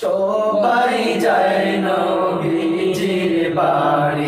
সবাই যায় নবীজির বাড়ি।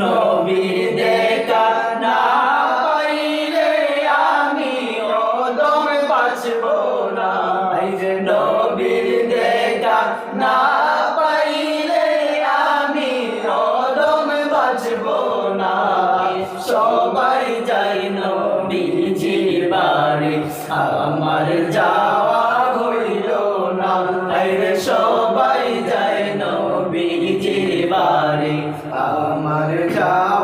নবীর দেখা আমি ওদম বাঁচব না। সবাই যাই নবীজির বাড়ি, আমার যাওয়া হইল না। সবাই যাই নবীজির বাড়ি আমার যাওয়া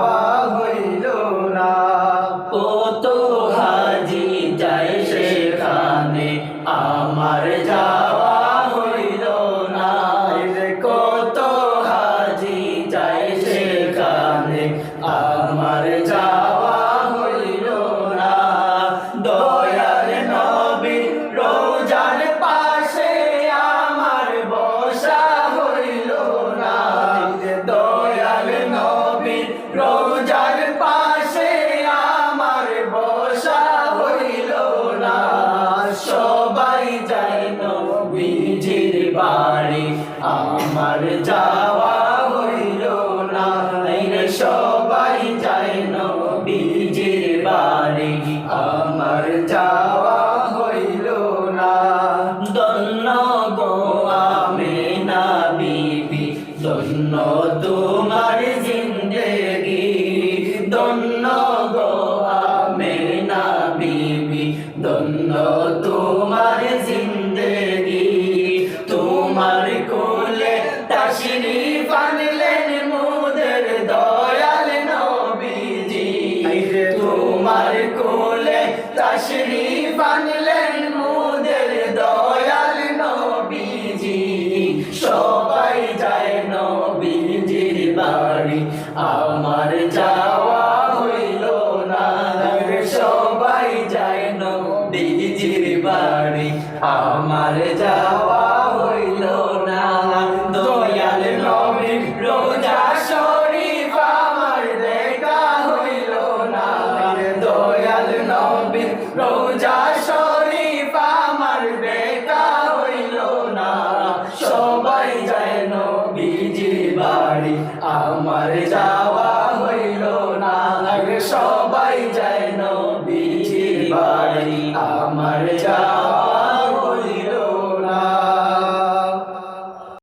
যাওয়া না। রোজা আমার না। রোজা না। সবাই বাড়ি, আমার যাওয়া হইল না। সবাই যায় নবীজির বাড়ি, আমার যাওয়া